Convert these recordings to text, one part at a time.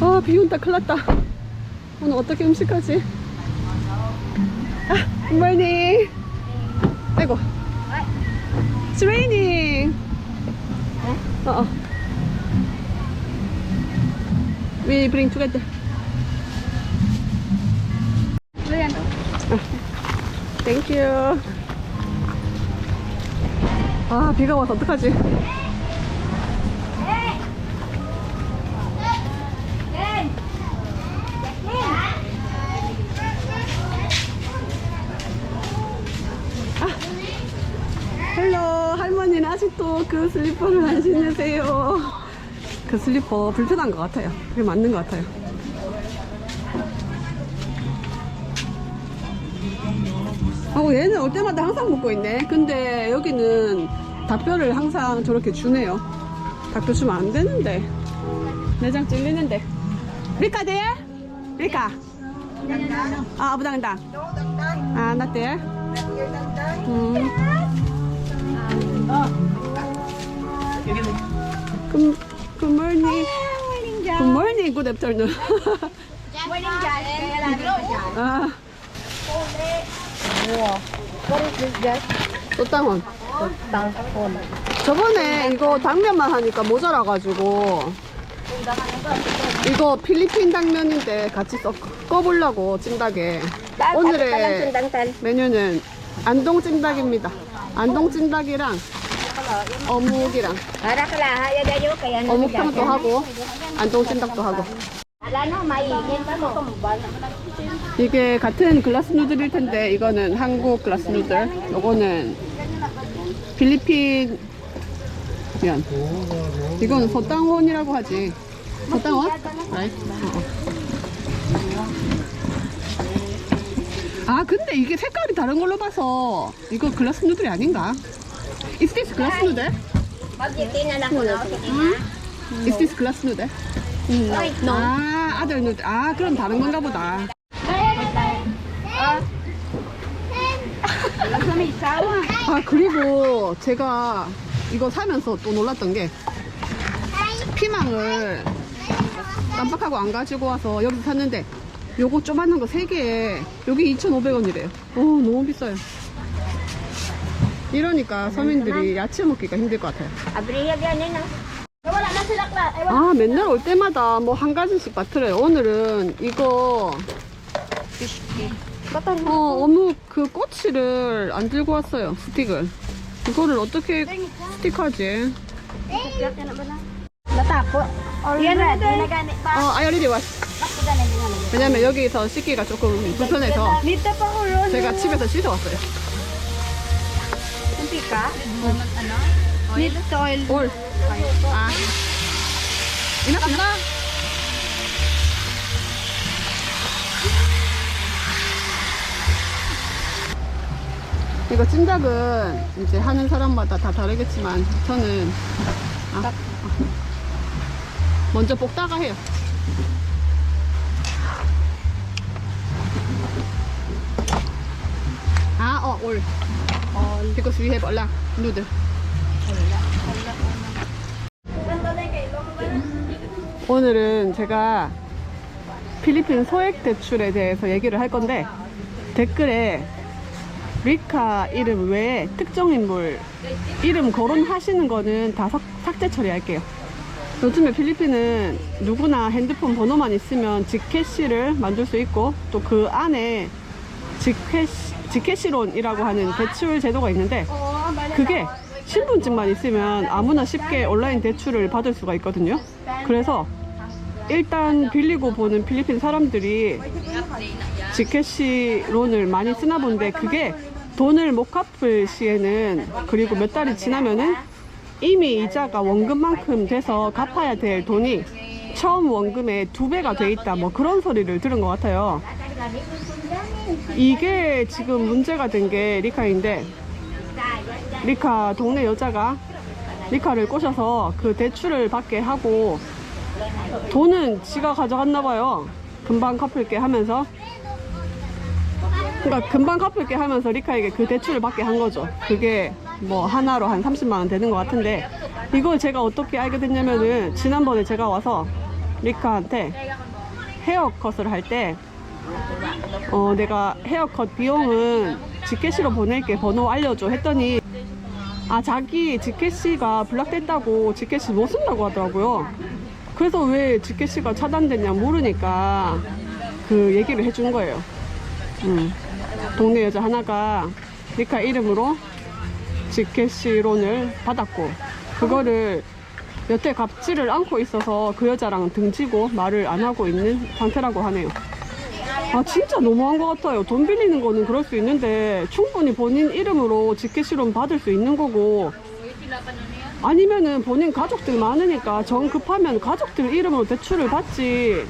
아, 비 온다. 큰일 났다. 오늘 어떻게 음식하지? 아, 굿모닝. 아이고. It's raining. 어, 어. We bring together. Thank you. 아, 비가 와서 어떡하지? 아직도 그 슬리퍼를 안 신으세요. 그 슬리퍼 불편한 것 같아요. 그게 맞는 것 같아요. 하고 얘는 올 때마다 항상 먹고 있네. 근데 여기는 닭뼈를 항상 저렇게 주네요. 닭뼈 주면 안 되는데. 내장 찔리는데. 리카 돼? 리카. 아 아부 당당 아 나대 음. Morning. Good afternoon. 아, What is this guys? 소땅원. Tangkon. 저번에 이거 당면만 하니까 모자라가지고 이거 필리핀 당면인데 같이 섞, 꺼보려고 찜닭에 오늘의. 메뉴는 안동 찜닭입니다. 안동 찜닭이랑 어묵이랑 어묵탕도 하고 안동 찜닭도 하고. 이게 같은 글라스 누들일 텐데 이거는 한국 글라스 누들 요거는 필리핀 면 이거는 서땅원이라고 하지 서땅원? 라이스 아 근데 이게 색깔이 다른 걸로 봐서 이거 글라스 누들이 아닌가? Is this glass noodle? Pagkitin na lang ko na. Sige na. Is this glass noodle? No. 아 아들 누들 아 그럼 다른 건가 보다 아 그리고 제가 이거 사면서 또 놀랐던 게 피망을 깜빡하고 안 가지고 와서 여기서 샀는데 요거 조그마한 거 3개에 여기 2,500원이래요 어 너무 비싸요 이러니까 서민들이 야채 먹기가 힘들 것 같아요. Ay, 아 맨날 올 때마다 뭐 한 가지씩 맡으래요 오늘은 이거 어 어묵 그 꼬치를 안 들고 왔어요 스틱을 이거를 어떻게 스틱하지. 어 Bakit na ginagani? 왜냐면 여기서 씻기가 조금 불편해서. 제가 집에서 씻어 왔어요 Kunti ka? Ano? Oil? Oil. 올 아. 이나 이나 이거 찜닭은 이제 하는 사람마다 다 다르겠지만 저는 아, 먼저 볶다가 해요. 아, 어, 올. Because we have lot noodle. 오늘은 제가 필리핀 소액 대출에 대해서 얘기를 할 건데 댓글에 리카 이름 외에 특정 인물 이름 거론하시는 거는 다 삭, 삭제 처리할게요. 요즘에 필리핀은 누구나 핸드폰 번호만 있으면 직캐시를 만들 수 있고 또 그 안에 직캐시, 직캐시론이라고 하는 대출 제도가 있는데 그게 신분증만 있으면 아무나 쉽게 온라인 대출을 받을 수가 있거든요. 그래서 일단 빌리고 보는 필리핀 사람들이 지캐시 론을 많이 쓰나 본데 그게 돈을 못 갚을 시에는 그리고 몇 달이 지나면은 이미 이자가 원금만큼 돼서 갚아야 될 돈이 처음 원금의 두 배가 돼 있다 뭐 그런 소리를 들은 것 같아요. 이게 지금 문제가 된 게 리카인데 리카 동네 여자가 리카를 꼬셔서 그 대출을 받게 하고 돈은 지가 가져갔나 봐요. 금방 갚을게 하면서. 그러니까 금방 갚을게 하면서 리카에게 그 대출을 받게 한 거죠. 그게 뭐 하나로 한 30만 원 되는 것 같은데 이걸 제가 어떻게 알게 됐냐면은 지난번에 제가 와서 리카한테 헤어컷을 할 때 어, 내가 헤어컷 비용은 지켓시로 보낼게 번호 알려줘 했더니 아 자기 지켓시가 블락됐다고 지켓시 못 쓴다고 하더라고요 그래서 왜 지켓시가 차단됐냐 모르니까 그 얘기를 해준 거예요 음. 동네 여자 하나가 리카 이름으로 지켓시론을 받았고 그거를 여태 갚지를 않고 있어서 그 여자랑 등지고 말을 안 하고 있는 상태라고 하네요. 아 진짜 너무한 것 같아요. 돈 빌리는 거는 그럴 수 있는데 충분히 본인 이름으로 직계실론 받을 수 있는 거고 아니면은 본인 가족들 많으니까 정 급하면 가족들 이름으로 대출을 받지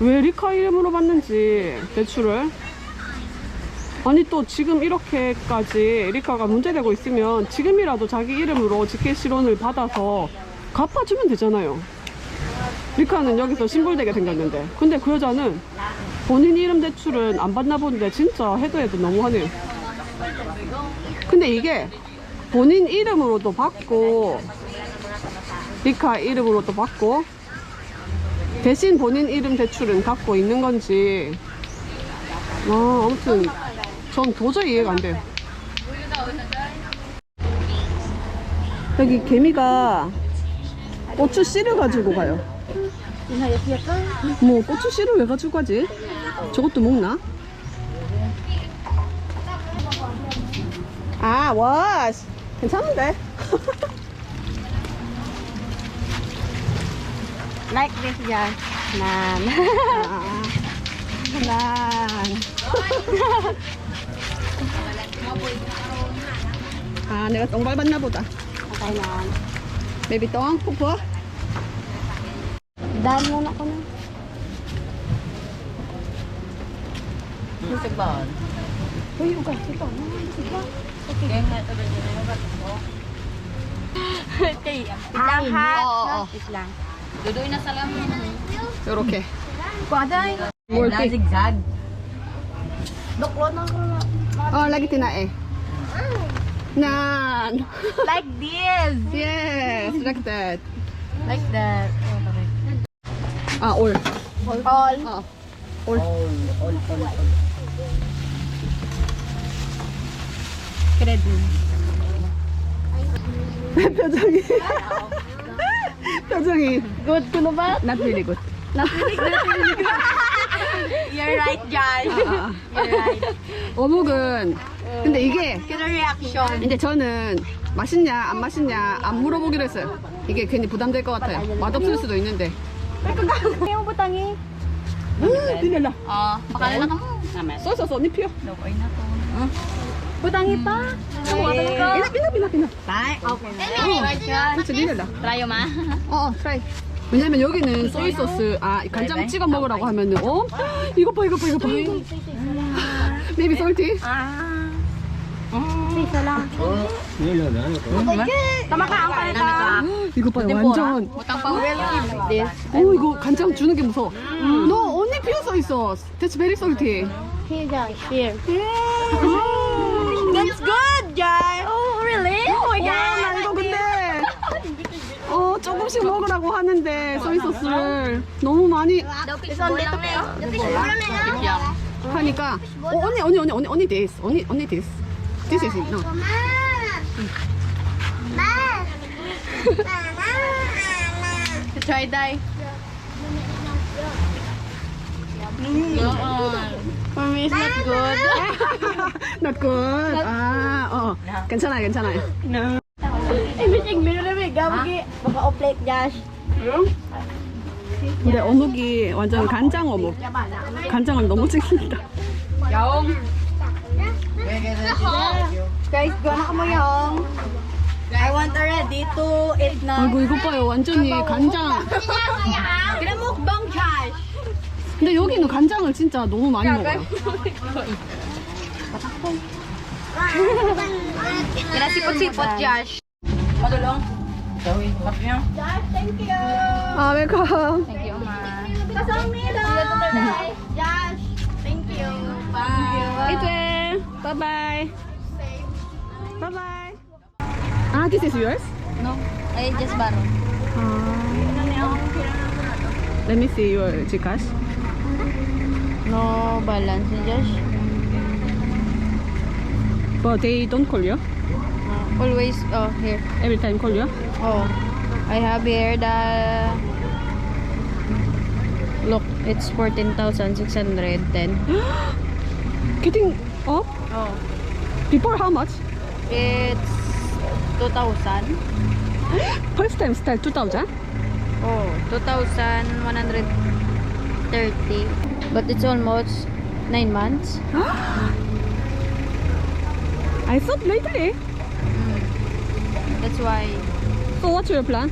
왜 리카 이름으로 받는지 대출을 아니 또 지금 이렇게까지 리카가 문제되고 있으면 지금이라도 자기 이름으로 직계실론을 받아서 갚아주면 되잖아요. 리카는 여기서 신불되게 생겼는데 근데 그 여자는 본인 이름 대출은 안 받나 본데 진짜 해도 해도 너무하네요. 근데 이게 본인 이름으로도 받고 리카 이름으로도 받고 대신 본인 이름 대출은 갖고 있는 건지 아, 아무튼 전 도저히 이해가 안 돼요. 여기 개미가 고추 씨를 가지고 가요. 뭐 고추 씨를 왜 가지고 가지? 저것도 먹나? 아, 와, 괜찮은데? Like this. Nan. 아, 난. 아, 내가 똥 밟았나 보다. Okay, Nan. 베이비 똥. Dan muna ko na. Music ba? Uy, ugas. Ito. Ito. Kaya nga ito rin yung ugat ko. Okay. Lang ha. Oo, oo. Wait lang. Dudoy na sa lamin. 요렇게. Paday. Multi. zigzag. Doklo na ko na. Oh, lagi tinae. Nan. Like this. Yes, like that. Like that. 아, 올. All. 어. All, all, all, all. Credit. 표정이. 표정이. Good ko na ba? Not really good. You're right. 아, right. 어묵은 근데 이게 Good reaction. 근데 저는 맛있냐 안 맛있냐 안 물어보기로 했어요. 이게 괜히 부담될 것 같아요. 맛없을 수도 있는데. Yung butangi. 딜렐라. Ah, pakala na mo. Naman. 소스 언니 피워. Na to. Butangi pa. 비나 비나 비나 비나. Bye. Okay. Right, Josh. 그렇지. Try ma. 어, 어, 트라이. 왜냐면 여기는 소이 소스, 아, 간장 찍어 먹으라고 하면은, 어? 이거 봐, 이거 봐, 이거 봐. 베이비 솔티. Ka, ang pala ka. 이거 봐요, 완전. 어, 이거 간장 주는 게 무서워. 너 피어 써 있어. That's very salty. Here, Josh. Here. That's good, Josh. Oh, really? Oh my 와, 나 이거 근데, 어, 조금씩 먹으라고 하는데, 소이 소스를 너무 많이. 하니까, 어, 언니, 언니, 언니, 언니, 언니 this. 언니, 언니 this. This is it. No. Try die. For me, it's not good. Not good. 아, 어. oplate, Josh. 근데 어묵이 완전 간장 어묵. 간장을 너무 찍는다. Yaong. Guys, go na ka mo yung. I want already to eat na. 아이고, 이거 봐요. 완전히 간장. Kina mukbang, Josh. 근데 여기는 간장을 진짜 너무 많이 먹어요. Madulong. Sorry. Happy niyo. 아, 웰컴. Thank you, ma. Kasamida. Josh. Thank you. Bye. 이제 바이바이. 바이바이. 아, this is yours? No. Ay, just baro. 아. Let me see your Gcash. No balance, Josh. But they don't call you? Uh, always, oh, here. Every time call you? Oh, I have here the. Look, it's 14,610. Getting up? Oh, Before how much? it's 2,000. First time start 2000? Oh, 2,130. But it's almost 9 months. I thought lately. That's why So what's your plan?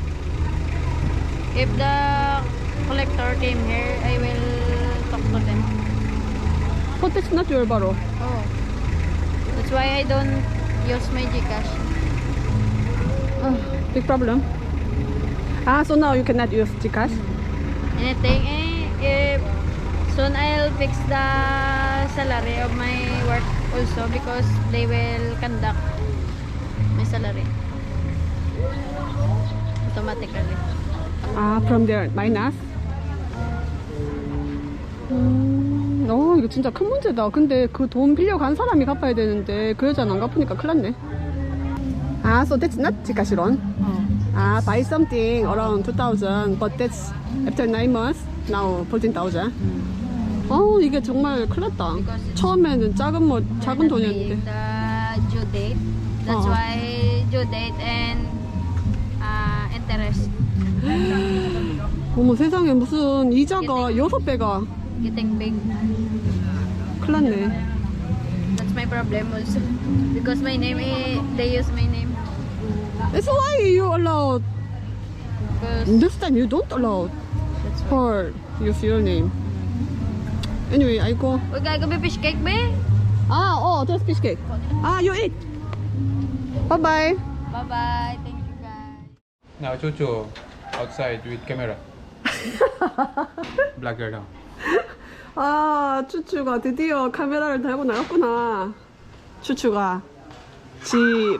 if the collector came here, I will talk to them. But it's not your borrow. Oh, that's why I don't use my Gcash. Oh, big problem. Ah, so now you cannot use Gcash? Anything, eh, if soon I'll fix the salary of my work also because they will conduct my salary automatically. 아, from there minus? 음, 어, 이거 진짜 큰 문제다. 근데 그 돈 빌려간 사람이 갚아야 되는데 그 여자는 안 갚으니까 큰일 났네. 아, so that's not? Oh. 아, buy something around 2,000, but that's after 9 months, now 14,000. 어, 이게 정말 큰일 났다. 처음에는 작은 뭐, 작은 돈이었는데. Due date. That's Oh. why due date and uh, interest 어머 세상에 무슨 이자가 여섯 배가 getting big. 큰일 났네. That's my problem also because my name is they use my name That's why you allowed. because This time you don't allow that's why. her use your name. Anyway, I go. Uy, gago be fish cake be? 아, 어, there's fish cake. 아, you eat. Bye bye. Bye bye. Thank you guys. Now Chuchu outside with camera. Black her down. 아, 추추가 드디어 카메라를 달고 나갔구나. 추추가 지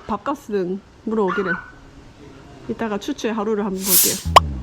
밥값은 물어오기를. 이따가 추추의 하루를 한번 볼게요.